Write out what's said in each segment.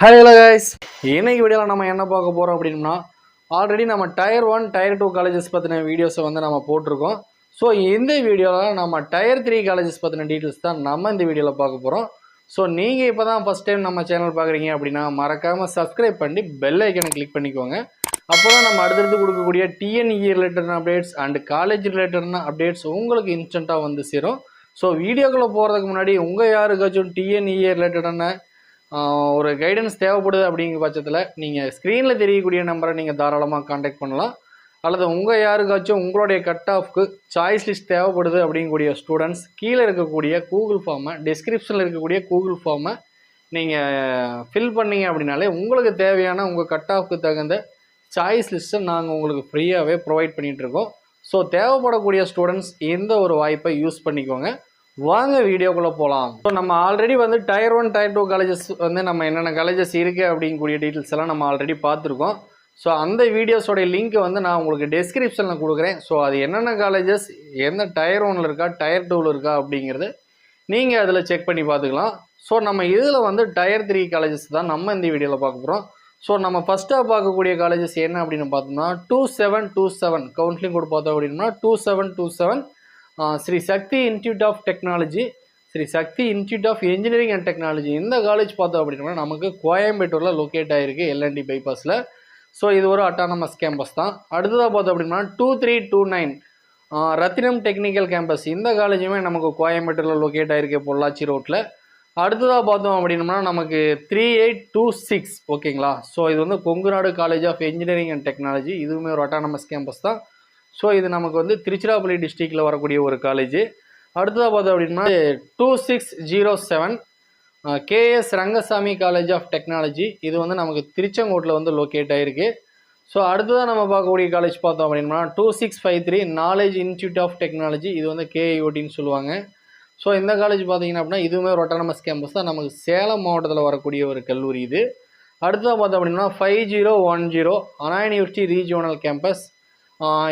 Hi hello guys இன்னைக்கு வீடியோவில் நம்ம என்ன பார்க்க போகிறோம் அப்படின்னா ஆல்ரெடி நம்ம tier one tier two colleges பற்றின வீடியோஸை வந்து நம்ம போட்டிருக்கோம். ஸோ இந்த வீடியோவில் நம்ம டயர் த்ரீ காலேஜஸ் பற்றின டீட்டெயில்ஸ் தான் நம்ம இந்த வீடியோவில் பார்க்க போகிறோம் ஸோ நீங்கள் இப்போ தான் ஃபஸ்ட் டைம் நம்ம சேனல் பார்க்குறீங்க அப்படின்னா மறக்காமல் சப்ஸ்கிரைப் பண்ணி பெல் ஐக்கனை கிளிக் பண்ணிக்கோங்க. அப்போ தான் நம்ம அடுத்தடுத்து கொடுக்கக்கூடிய டிஎன்இ ரிலேட்டடான அப்டேட்ஸ் அண்ட் காலேஜ் ரிலேட்டடான அப்டேட்ஸ் உங்களுக்கு இன்ஸ்டண்ட்டாக வந்து சேரும். ஸோ வீடியோக்குள்ளே போகிறதுக்கு முன்னாடி உங்கள் யாருக்காச்சும் டிஎன்இஏ ரிலேட்டடான ஒரு கைடன்ஸ் தேவைப்படுது அப்படிங்கிற பட்சத்தில் நீங்கள் ஸ்க்ரீனில் தெரியக்கூடிய நம்பரை நீங்கள் தாராளமாக காண்டாக்ட் பண்ணலாம். அல்லது உங்கள் யாருக்காச்சும் உங்களுடைய கட் ஆஃப்க்கு சாய்ஸ் லிஸ்ட் தேவைப்படுது அப்படிங்கக்கூடிய ஸ்டூடெண்ட்ஸ் கீழே இருக்கக்கூடிய கூகுள் ஃபார்மை டிஸ்கிரிப்ஷனில் இருக்கக்கூடிய கூகுள் ஃபார்மை நீங்கள் ஃபில் பண்ணீங்க அப்படின்னாலே உங்களுக்கு தேவையான உங்கள் கட் ஆஃப்க்கு தகுந்த சாய்ஸ் லிஸ்ட்டை நாங்கள் உங்களுக்கு ஃப்ரீயாகவே ப்ரொவைட் பண்ணிகிட்ருக்கோம் ஸோ தேவைப்படக்கூடிய ஸ்டூடெண்ட்ஸ் எந்த ஒரு வாய்ப்பை யூஸ் பண்ணிக்கோங்க. வாங்க வீடியோக்குள்ளே போகலாம் ஸோ நம்ம ஆல்ரெடி வந்து tier one tier two colleges வந்து நம்ம என்னென்ன காலேஜஸ் இருக்குது அப்படிங்கக்கூடிய டீட்டெயில்ஸ் எல்லாம் நம்ம ஆல்ரெடி பார்த்துருக்கோம். ஸோ அந்த வீடியோஸோடைய லிங்க்கை வந்து நான் உங்களுக்கு டெஸ்கிரிப்ஷனில் கொடுக்குறேன். ஸோ அது என்னென்ன காலேஜஸ் எந்த டயர் ஒனில் இருக்கா டயர் டூவில் இருக்கா அப்படிங்கிறது நீங்கள் அதில் செக் பண்ணி பார்த்துக்கலாம். ஸோ நம்ம இதில் வந்து டயர் த்ரீ காலேஜஸ் தான் நம்ம இந்த வீடியோவில் பார்க்க போகிறோம் ஸோ நம்ம ஃபஸ்ட்டாக பார்க்கக்கூடிய காலேஜஸ் என்ன அப்படின்னு பார்த்தோம்னா two seven two seven counselling கூட பார்த்தோம் அப்படின்னா two seven two seven Sri Sakthi institute of technology Sri Sakthi institute of engineering and technology. இந்த காலேஜ் பார்த்தோம் அப்படின்னா நமக்கு கோயம்பேட்டூரில் லொக்கேட் ஆகிருக்கு எல்என்டி பைபாஸில் ஸோ இது ஒரு அட்டானமஸ் கேம்பஸ் தான். அடுத்ததாக பார்த்தோம் அப்படின்னா two three two nine Rathinam technical campus இந்த காலேஜுமே நமக்கு கோயம்பேட்டூரில் லொக்கேட் ஆகிருக்கு பொள்ளாச்சி ரோட்டில் அடுத்ததாக பார்த்தோம் அப்படின்னம்னா நமக்கு த்ரீ எயிட் டூ சிக்ஸ் ஓகேங்களா ஸோ இது வந்து Kongunadu college of engineering and technology இதுவுமே ஒரு அட்டானமஸ் கேம்பஸ் தான். ஸோ இது நமக்கு வந்து திருச்சிராப்பள்ளி டிஸ்ட்ரிக்டில் வரக்கூடிய ஒரு காலேஜ் அடுத்ததாக பார்த்தோம் அப்படின்னா two six zero seven KS Rangasamy college of technology இது வந்து நமக்கு திருச்செங்கோட்டில் வந்து லொக்கேட் ஆகிருக்கு ஸோ அடுத்ததாக நம்ம பார்க்கக்கூடிய காலேஜ் பார்த்தோம் அப்படின்னா two six five three knowledge institute of technology இது வந்து கேஐஓடின்னு சொல்லுவாங்க. ஸோ இந்த காலேஜ் பார்த்தீங்கன்னா அப்படின்னா இதுவுமே ஒரு கேம்பஸ் தான். நமக்கு சேலம் மாவட்டத்தில் வரக்கூடிய ஒரு கல்லூரி இது. அடுத்ததாக பார்த்தோம் அப்படின்னா five zero one zero Anna university regional campus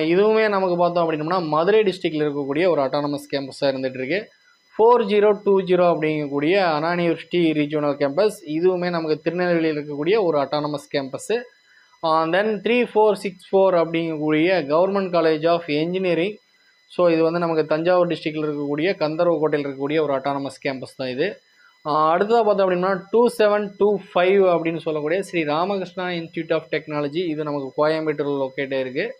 இதுவுமே நமக்கு பார்த்தோம் அப்படின்னம்னா மதுரை டிஸ்ட்ரிக்டில் இருக்கக்கூடிய ஒரு அட்டானமஸ் கேம்பஸாக இருந்துகிட்டு இருக்கு ஃபோர் ஜீரோ டூ ஜீரோ அப்படிங்கக்கூடிய அண்ணா யூனிவர்சிட்டி ரீஜியோனல் கேம்பஸ் இதுவுமே நமக்கு திருநெல்வேலியில் இருக்கக்கூடிய ஒரு autonomous campus then three four six four அப்படிங்கக்கூடிய government college of engineering so இது வந்து நமக்கு தஞ்சாவூர் டிஸ்ட்ரிக்டில் இருக்கக்கூடிய கந்தர்வக்கோட்டையில் இருக்கக்கூடிய ஒரு அட்டானமஸ் கேம்பஸ் தான் இது. அடுத்ததாக பார்த்தோம் அப்படின்னா டூ செவன் டூ ஃபைவ் அப்படின்னு சொல்லக்கூடிய Sri Ramakrishna institute of technology இது நமக்கு கோயம்பேட்டூரில் லொக்கேட்டாக இருக்குது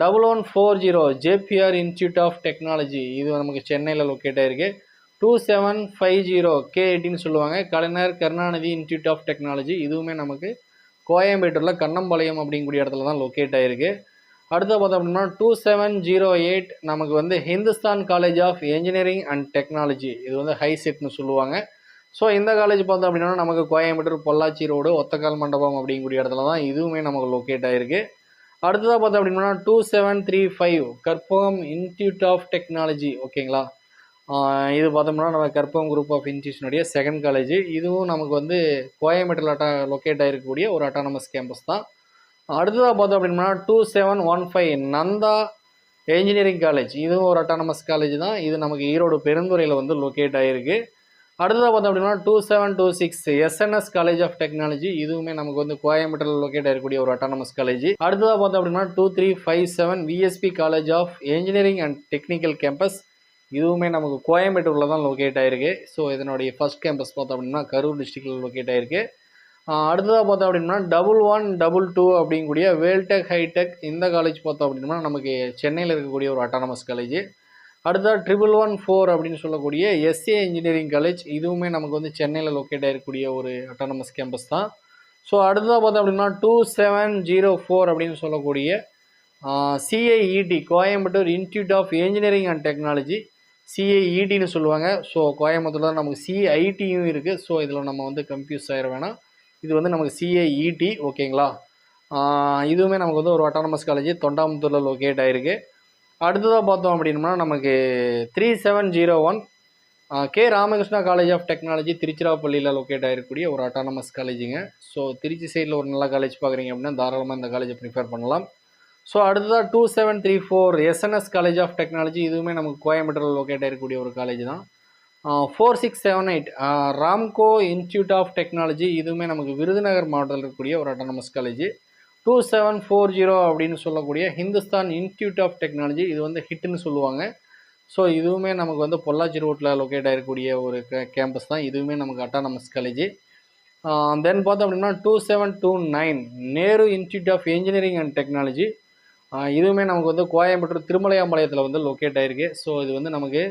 double one four zero JBR institute of technology இது நமக்கு சென்னையில் லொக்கேட் ஆகிருக்கு two seven five zero K எயிட்டின்னு சொல்லுவாங்க. Kalaignar Karunanidhi institute of technology இதுவுமே நமக்கு கோயம்பேட்டூரில் கண்ணம்பாளையம் அப்படிங்கக்கூடிய இடத்துல தான் லொக்கேட் ஆகிருக்கு அடுத்து பார்த்தோம் அப்படின்னா டூ செவன் ஜீரோ எயிட் நமக்கு வந்து Hindustan college of engineering and technology இது வந்து ஹை செட்னு சொல்லுவாங்க. ஸோ இந்த காலேஜ் பார்த்தோம் அப்படின்னா நமக்கு கோயம்பேட்டூர் பொள்ளாச்சி ரோடு ஒத்தக்கால் மண்டபம் அப்படிங்கக்கூடிய இடத்துல தான் இதுவுமே நமக்கு லொக்கேட் ஆகிருக்கு அடுத்ததாக பார்த்தோம் அப்படின்னா two seven three five Karpagam institute of technology ஓகேங்களா? இது பார்த்தோம்னா நம்ம கற்பகம் குரூப் ஆஃப் இன்ஸ்டியூஷனுடைய செகண்ட் காலேஜ் இதுவும் நமக்கு வந்து கோயம்பேட்டில் அட்டா லொக்கேட் ஆகிருக்கக்கூடிய ஒரு அட்டானமஸ் கேம்பஸ் தான். அடுத்ததாக பார்த்தோம் அப்படின்னா two seven one five Nandha engineering college இதுவும் ஒரு அட்டானமஸ் காலேஜ் தான். இது நமக்கு ஈரோடு பெருந்துறையில் வந்து லொக்கேட் ஆகிருக்கு அடுத்ததாக பார்த்தோம் அப்படின்னா two seven two six SNS college of technology இதுவுமே நமக்கு வந்து கோயம்புத்தூரில் லொக்கேட் ஆகக்கூடிய ஒரு அட்டானமஸ் காலேஜ் அடுத்ததாக பார்த்தோம் அப்படின்னா two three five seven VSB college of engineering and technical campus இதுவுமே நமக்கு கோயம்பேட்டூரில் தான் லொக்கேட் ஆயிருக்கு. ஸோ இதனுடைய ஃபஸ்ட் கேம்பஸ் பார்த்தோம் அப்படின்னா கரூர் டிஸ்ட்ரிக்டில் லொக்கேட் ஆயிருக்கு. அடுத்ததாக பார்த்தோம் அப்படின்னா டபுள் ஒன் டபுள் டூ அப்படிங்கக்கூடிய வேல்டெக் ஹைடெக் இந்த காலேஜ் பார்த்தோம் அப்படின்னா நமக்கு சென்னையில் இருக்கக்கூடிய ஒரு அட்டானமஸ் காலேஜ் அடுத்ததாக ட்ரிபிள் ஒன் ஃபோர் அப்படின்னு சொல்லக்கூடிய எஸ்ஏ இன்ஜினியரிங் காலேஜ் இதுவுமே நமக்கு வந்து சென்னையில் லொக்கேட் ஆகிருக்கக்கூடிய ஒரு அட்டானமஸ் கேம்பஸ் தான். ஸோ அடுத்ததாக பார்த்தோம் அப்படின்னா டூ செவன் ஜீரோ ஃபோர் அப்படின்னு சொல்லக்கூடிய CIET Coimbatore institute of engineering and technology சிஐஇடின்னு சொல்லுவாங்க. ஸோ கோயம்புத்தூரில் தான் நமக்கு சிஐடியும் இருக்குது ஸோ இதில் நம்ம வந்து கன்ஃபியூஸ் ஆகிட வேணாம். இது வந்து நமக்கு சிஐஇடி ஓகேங்களா இதுவுமே நமக்கு வந்து ஒரு அட்டானமஸ் காலேஜ் தொண்டாமுத்தூரில் லொக்கேட் ஆகிருக்கு அடுத்ததாக பார்த்தோம் அப்படின்னா நமக்கு three seven zero one K Ramakrishna college of technology திருச்சிராப்பள்ளியில் லொக்கேட் ஆகிருக்கக்கூடிய ஒரு அட்டானமஸ் காலேஜுங்க ஸோ திருச்சி சைடில் ஒரு நல்ல காலேஜ் பார்க்குறீங்க அப்படின்னா தாராளமாக இந்த காலேஜை ப்ரிஃபர் பண்ணலாம். ஸோ அடுத்ததாக two seven three four SNS college of technology இதுவுமே நமக்கு கோயம்புத்தூரில் லொக்கேட் ஆகிருக்கக்கூடிய ஒரு காலேஜ் தான். Four six seven eight Ramco institute of technology இதுவுமே நமக்கு விருதுநகர் மாவட்டத்தில் இருக்கக்கூடிய ஒரு autonomous college two seven four zero அப்படின்னு சொல்லக்கூடிய ஹிந்துஸ்தான் இன்ஸ்டியூட் ஆஃப் டெக்னாலஜி இது வந்து ஹிட்னு சொல்லுவாங்க. ஸோ இதுவுமே நமக்கு வந்து பொள்ளாச்சி ரோட்டில் லொக்கேட் ஆகிருக்கக்கூடிய ஒரு கேம்பஸ் தான். இதுவுமே நமக்கு அட்டானமஸ் காலேஜ் தென் பார்த்தோம் அப்படின்னா two seven two nine Nehru institute of engineering and technology இதுவுமே நமக்கு வந்து கோயம்புத்தூர் திருமலையாம்பாளையத்தில் வந்து லொக்கேட் ஆகிருக்கு ஸோ இது வந்து நமக்கு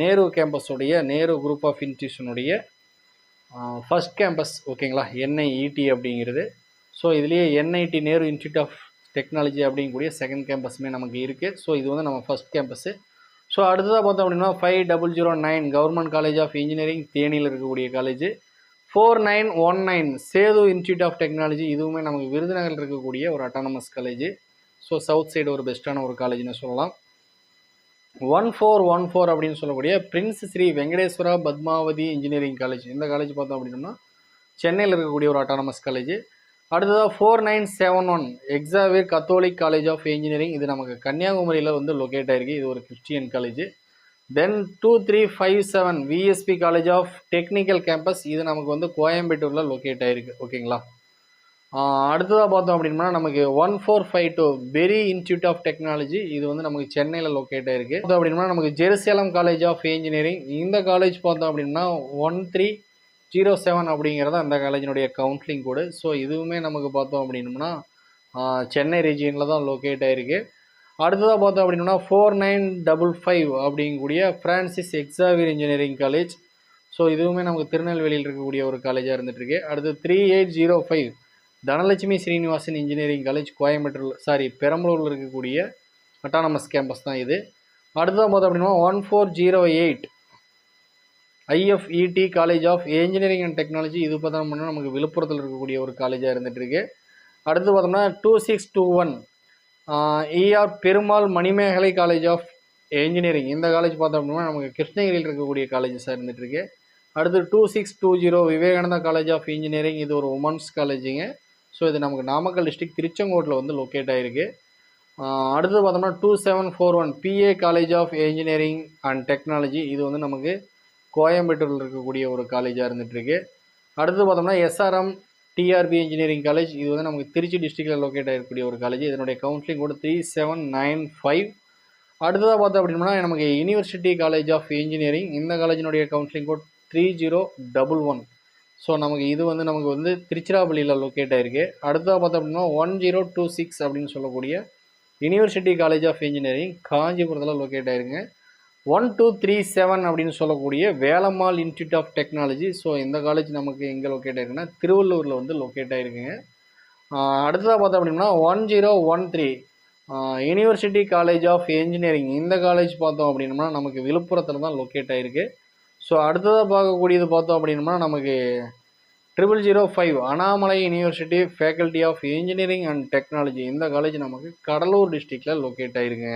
நேரு கேம்பஸுடைய நேரு குரூப் ஆஃப் இன்ஸ்டியூஷனுடைய ஃபஸ்ட் கேம்பஸ் ஓகேங்களா என்ஐஇடி அப்படிங்கிறது. ஸோ இதுலேயே NIT Nehru institute of technology அப்படிங்கக்கூடிய செகண்ட் கேம்பஸுமே நமக்கு இருக்குது ஸோ இது வந்து நம்ம ஃபஸ்ட் கேம்பஸ்ஸு ஸோ அடுத்ததாக பார்த்தோம் அப்படின்னா five double zero nine government college of engineering தேனியில் இருக்கக்கூடிய college four nine one nine Sethu institute of technology இதுவுமே நமக்கு விருதுநகரில் இருக்கக்கூடிய ஒரு autonomous college so south side ஒரு பெஸ்ட்டான ஒரு காலேஜ்னு சொல்லலாம். ஒன் ஃபோர் ஒன் ஃபோர் அப்படின்னு சொல்லக்கூடிய prince Shri Venkateshwara Padmavathi engineering college இந்த காலேஜ் பார்த்தோம் அப்படின்னா சென்னையில் இருக்கக்கூடிய ஒரு அட்டானமஸ் காலேஜ் அடுத்ததாக four nine seven one Xavier Catholic college of engineering இது நமக்கு கன்னியாகுமரியில் வந்து லொக்கேட் ஆகிருக்கு இது ஒரு Christian college then two three five seven VSB college of technical campus இது நமக்கு வந்து கோயம்பேட்டூரில் லொக்கேட் ஆகிருக்கு ஓகேங்களா அடுத்ததாக பார்த்தோம் அப்படின்னா நமக்கு one four five two Peri institute of technology இது வந்து நமக்கு சென்னையில் லொக்கேட் ஆயிருக்கு. பார்த்தோம் அப்படின்னா நமக்கு ஜெருசலம் காலேஜ் ஆஃப் இன்ஜினியரிங் இந்த காலேஜ் பார்த்தோம் அப்படின்னா ஒன் த்ரீ ஜீரோ செவன் அப்படிங்கிறது அந்த காலேஜினுடைய கவுன்சிலிங் கோடு ஸோ இதுவுமே நமக்கு பார்த்தோம் அப்படின்னம்னா சென்னை ரீஜியனில் தான் லொக்கேட் ஆகிருக்கு அடுத்ததாக பார்த்தோம் அப்படின்னா ஃபோர் நைன் டபுள் ஃபைவ் அப்படிங்கக்கூடிய Francis Xavier engineering college so இதுவுமே நமக்கு திருநெல்வேலியில் இருக்கக்கூடிய ஒரு காலேஜாக இருந்துகிட்ருக்கு அடுத்து three eight zero five Dhanalakshmi Srinivasan engineering college Coimbatore sorry பெரம்பலூரில் இருக்கக்கூடிய அட்டானமஸ் கேம்பஸ் தான் இது. அடுத்ததாக பார்த்தோம் அப்படின்னா one four zero eight IFET college of engineering and technology இது பார்த்தோம்னா நமக்கு விழுப்புரத்தில் இருக்கக்கூடிய ஒரு காலேஜாக இருந்துகிட்ருக்கு அடுத்து பார்த்தோம்னா two six two one ER Perumal Manimekalai college of engineering இந்த காலேஜ் பார்த்தோம் அப்படின்னா நமக்கு கிருஷ்ணகிரியில் இருக்கக்கூடிய காலேஜஸாக இருந்துகிட்ருக்கு அடுத்து two six two zero Vivekananda college of engineering இது ஒரு உமன்ஸ் காலேஜுங்க ஸோ இது நமக்கு நாமக்கல் டிஸ்ட்ரிக்ட் திருச்செங்கோட்டில் வந்து லொக்கேட் ஆகிருக்கு அடுத்து பார்த்தோம்னா two seven four one PA college of engineering and technology இது வந்து நமக்கு கோயம்பேட்டூரில் இருக்கக்கூடிய ஒரு காலேஜாக இருந்துகிட்ருக்கு அடுத்து பார்த்தோம்னா எஸ்ஆர்எம் டிஆர்பி இன்ஜினியரிங் காலேஜ் இது வந்து நமக்கு திருச்சி டிஸ்ட்ரிக்டில் லொக்கேட் ஆகிருக்கக்கூடிய ஒரு காலேஜ் இதனுடைய கவுன்சிலிங் கூட த்ரீ செவன் நைன் ஃபைவ் அடுத்ததாக பார்த்தோம் அப்படின்னா நமக்கு யூனிவர்சிட்டி காலேஜ் ஆஃப் இன்ஜினியரிங் இந்த காலேஜினுடைய counselling code three zero double one so நமக்கு இது வந்து நமக்கு வந்து திருச்சிராப்பள்ளியில் லொக்கேட் ஆகிருக்கு அடுத்ததாக பார்த்தோம் அப்படின்னா ஒன் ஜீரோ டூ சிக்ஸ் அப்படின்னு சொல்லக்கூடிய யூனிவர்சிட்டி காலேஜ் ஆஃப் இன்ஜினியரிங் காஞ்சிபுரத்தில் லொக்கேட் ஆயிருங்க. ஒன் டூ த்ரீ செவன் அப்படின்னு சொல்லக்கூடிய Velammal institute of technology so இந்த காலேஜ் நமக்கு எங்கே லொக்கேட் ஆயிருக்குன்னா திருவள்ளூரில் வந்து லொக்கேட் ஆயிருக்குங்க. அடுத்ததாக பார்த்தோம் அப்படின்னா one zero one three university college of engineering இந்த காலேஜ் பார்த்தோம் அப்படின்னம்னா நமக்கு விழுப்புரத்தில் தான் லொக்கேட் ஆயிருக்கு. ஸோ அடுத்ததாக பார்க்கக்கூடியது பார்த்தோம் அப்படின்னம்னா நமக்கு triple zero five Annamalai university faculty of engineering and technology இந்த காலேஜ் நமக்கு கடலூர் டிஸ்ட்ரிக்டில் லொக்கேட் ஆயிருங்க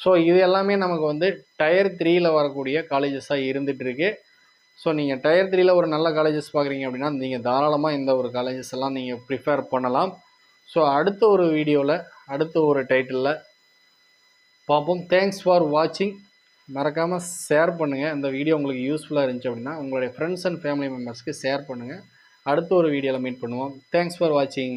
ஸோ இது எல்லாமே நமக்கு வந்து டயர் த்ரீயில் வரக்கூடிய காலேஜஸாக இருந்துகிட்ருக்கு ஸோ நீங்கள் டயர் த்ரீயில் ஒரு நல்ல காலேஜஸ் பார்க்குறீங்க அப்படின்னா நீங்கள் தாராளமாக இந்த ஒரு காலேஜஸ் எல்லாம் நீங்கள் ப்ரிஃபேர் பண்ணலாம். ஸோ அடுத்த ஒரு வீடியோவில் அடுத்த ஒரு டைட்டிலில் பார்ப்போம். தேங்க்ஸ் ஃபார் வாட்சிங் மறக்காமல் ஷேர் பண்ணுங்கள் இந்த வீடியோ உங்களுக்கு யூஸ்ஃபுல்லாக இருந்துச்சு அப்படின்னா உங்களுடைய ஃப்ரெண்ட்ஸ் அண்ட் ஃபேமிலி மெம்பர்ஸ்க்கு ஷேர் பண்ணுங்கள் அடுத்த ஒரு வீடியோவில் மீட் பண்ணுவோம். தேங்க்ஸ் ஃபார் வாட்சிங்